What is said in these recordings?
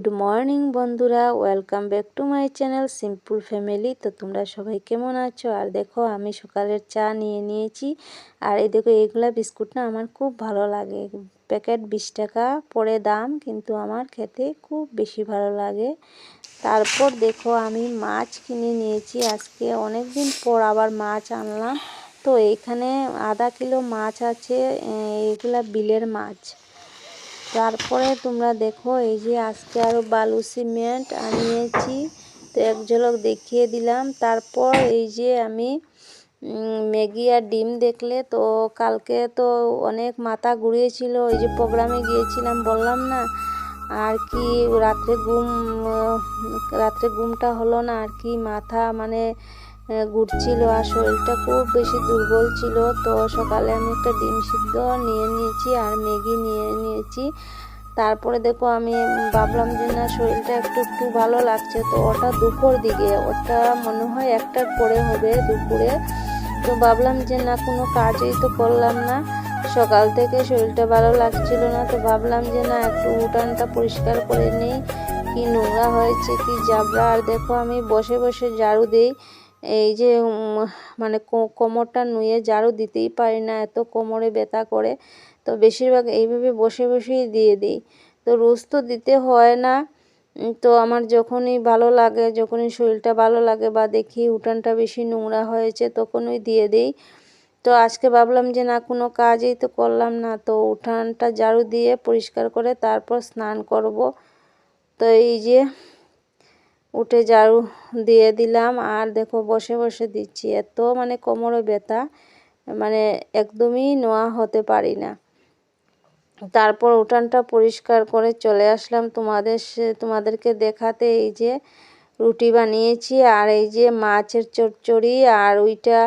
Good morning বন্ধুরা, welcome back to my channel simple family. তো তোমরা সবাই কেমন আছো? আর দেখো, আমি সকালের চা নিয়ে নিয়েছি। আর এই দেখো এগুলা বিস্কুট না আমার খুব ভালো লাগে। প্যাকেট বিশ টাকা পড়ে দাম, কিন্তু আমার খেতে খুব বেশি ভালো লাগে। তারপর দেখো, আমি মাছ কিনে নিয়েছি। আজকে অনেক দিন পর আবার মাছ আনলাম। তো এইখানে আধা কিলো মাছ আছে এগুলা বিলের মাছ। তারপরে তোমরা দেখো, এই যে আজকে আরও বালু সিমেন্ট আনিয়েছি। তো এক ঝলক দেখিয়ে দিলাম। তারপর এই যে আমি ম্যাগি আর ডিম দেখলে, তো কালকে তো অনেক মাথা ঘুরিয়েছিল, ওই যে প্রোগ্রামে গিয়েছিলাম, বললাম না, আর কি রাত্রে ঘুম, রাত্রে ঘুমটা হলো না, আর কি মাথা মানে ঘুরছিল আর শরীরটা খুব বেশি দুর্বল ছিল। তো সকালে আমি একটা ডিম সিদ্ধ নিয়ে নিয়েছি আর ম্যাগি নিয়ে নিয়েছি। তারপরে দেখো আমি ভাবলাম যে না, শরীরটা একটু একটু ভালো লাগছে। তো ওটা দুপুর দিকে, ওটা মনে হয় একটার পরে হবে দুপুরে। তো ভাবলাম যে না, কোনো কাজই তো করলাম না। সকাল থেকে শরীরটা ভালো লাগছিল না। তো ভাবলাম যে না, একটু উঠানটা পরিষ্কার করে নিই। কি নোংরা হয়েছে, কি জাবরা আর দেখো আমি বসে বসে ঝাড়ু দিই। এই যে মানে কোমরটা নুয়ে ঝাড়ু দিতেই পারি না, এত কোমরে ব্যথা করে। তো বেশিরভাগ এইভাবে বসে বসেই দিয়ে দিই। তো রোজ তো দিতে হয় না। তো আমার যখনই ভালো লাগে, যখনই শরীরটা ভালো লাগে বা দেখি উঠানটা বেশি নোংরা হয়েছে, তখনই দিয়ে দিই। তো আজকে ভাবলাম যে, না, কোনো কাজই তো করলাম না। তো উঠানটা ঝাড়ু দিয়ে পরিষ্কার করে তারপর স্নান করব। তো এই যে উঠে ঝাড়ু দিয়ে দিলাম। আর দেখো, বসে বসে দিচ্ছি। এত মানে কোমরে ব্যথা মানে একদমই নোয়া হতে পারি না। তারপর উঠানটা পরিষ্কার করে চলে আসলাম তোমাদের তোমাদেরকে দেখাতে। এই যে রুটি বানিয়েছি, আর এই যে মাছের চচ্চড়ি, আর ওইটা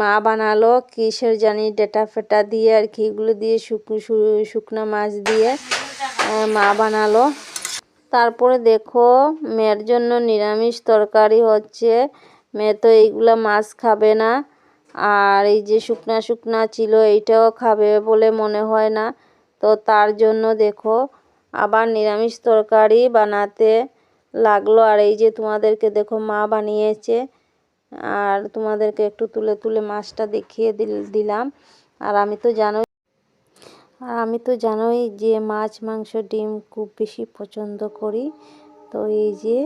মা বানালো কিসের জানি ডেটা ফেটা দিয়ে আর কি। এগুলো দিয়ে শুকনো মাছ দিয়ে মা বানালো। তারপরে দেখো, মেয়ের জন্য নিরামিষ তরকারি হচ্ছে। মেয়ে তো এইগুলো মাছ খাবে না। আর এই যে শুকনা শুকনা ছিল, এইটাও খাবে বলে মনে হয় না। তো তার জন্য দেখো, আবার নিরামিষ তরকারি বানাতে লাগল। আর এই যে তোমাদেরকে দেখো, মা বানিয়েছে। আর তোমাদেরকে একটু তুলে তুলে মাছটা দেখিয়ে দিলাম। আর আমি তো জানোই আর আমি তো জানোই যে মাছ, মাংস, ডিম খুব বেশি পছন্দ করি। তো এই যে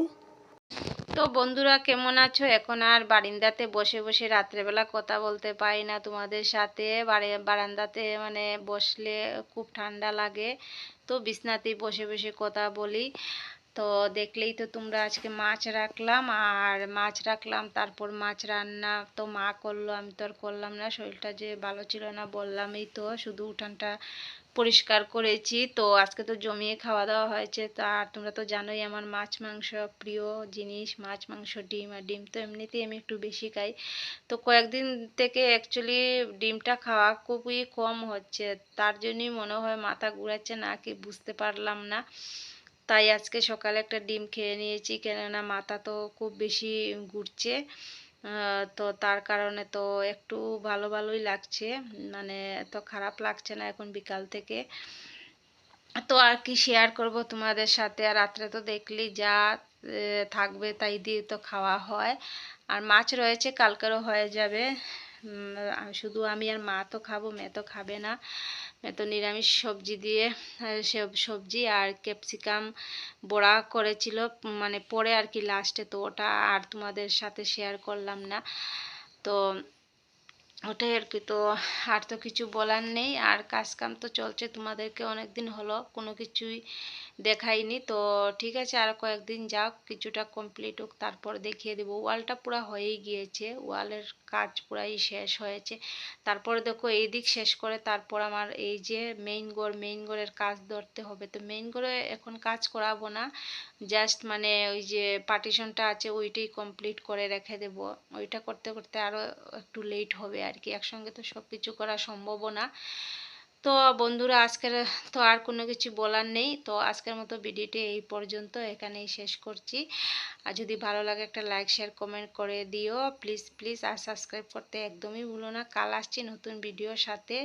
তো বন্ধুরা, কেমন আছো? এখন আর বারিন্দাতে বসে বসে রাত্রেবেলা কথা বলতে পারি না তোমাদের সাথে। বারান্দাতে মানে বসলে খুব ঠান্ডা লাগে। তো বিছনাতেই বসে বসে কথা বলি। তো দেখলেই তো তোমরা আজকে মাছ রাখলাম, আর মাছ রাখলাম, তারপর মাছ রান্না তো মা করল, আমি তো আর করলাম না, শরীরটা যে ভালো ছিল না বললামই তো, শুধু উঠানটা পরিষ্কার করেছি, তো আজকে তো জমিয়ে খাওয়া দাওয়া হয়েছে, তো আর তোমরা তো জানোই আমার মাছ মাংস প্রিয় জিনিস, মাছ মাংস, ডিম, আর ডিম তো এমনিতেই আমি একটু বেশি খাই, তো কয়েকদিন থেকে অ্যাকচুয়ালি ডিমটা খাওয়া খুবই কম হচ্ছে, তার জন্যই মনে হয় মাথা ঘুরাচ্ছে না, কি বুঝতে পারলাম না তাই আজকে সকালে একটা ডিম খেয়ে নিয়েছি। কেননা মাথা তো খুব বেশি ঘুরছে। তো তার কারণে তো একটু ভালো ভালোই লাগছে। মানে এত খারাপ লাগছে না এখন বিকাল থেকে। তো আর কি শেয়ার করব তোমাদের সাথে। আর রাত্রে তো দেখলি যা থাকবে তাই দিয়ে তো খাওয়া হয়। আর মাছ রয়েছে, কালকেরও হয়ে যাবে। শুধু আমি আর মা তো খাব, মেয়ে তো খাবে না। তো নিরামিষ সবজি দিয়ে সব সবজি আর ক্যাপসিকাম বড়া করেছিল মানে পরে আর কি লাস্টে তো ওটা আর তোমাদের সাথে শেয়ার করলাম না। তো ওটাই আর কি, তো আর তো কিছু বলার নেই। আর কাজ কাম তো চলছে, তোমাদেরকে অনেক দিন হলো, কোনো কিছুই দেখাইনি। তো ঠিক আছে, আর কয়েকদিন যাক, কিছুটা কমপ্লিট হোক, তারপর দেখিয়ে দেবো। ওয়ালটা পুরো হয়েই গিয়েছে, ওয়ালের কাজ পুরাই শেষ হয়েছে। তারপরে দেখো, এই দিক শেষ করে তারপর আমার এই যে মেইন গড় মেইন গড়ের কাজ ধরতে হবে। তো মেইন গড়ে এখন কাজ করাবো না জাস্ট মানে ওই যে পার্টিশনটা আছে, ওইটাই কমপ্লিট করে রেখে দেব। ওইটা করতে করতে আরও একটু লেট হবে আর কি। একসঙ্গে তো সব কিছু করা সম্ভবও না। তো বন্ধুরা, আজকের তো আর কোনো কিছু বলার নেই। তো আজকের মতো ভিডিওটি এই পর্যন্ত, এখানেই শেষ করছি। আর যদি ভালো লাগে একটা লাইক, শেয়ার, কমেন্ট করে দিও। প্লিজ প্লিজ, আর সাবস্ক্রাইব করতে একদমই ভুলো না। কাল আসছি নতুন ভিডিওর সাথে।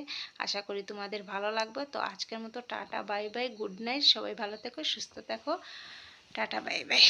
আশা করি তোমাদের ভালো লাগবে। তো আজকের মতো tata, bye bye, good night. সবাই ভালো থেকো, সুস্থ থেকো। Tata, bye bye.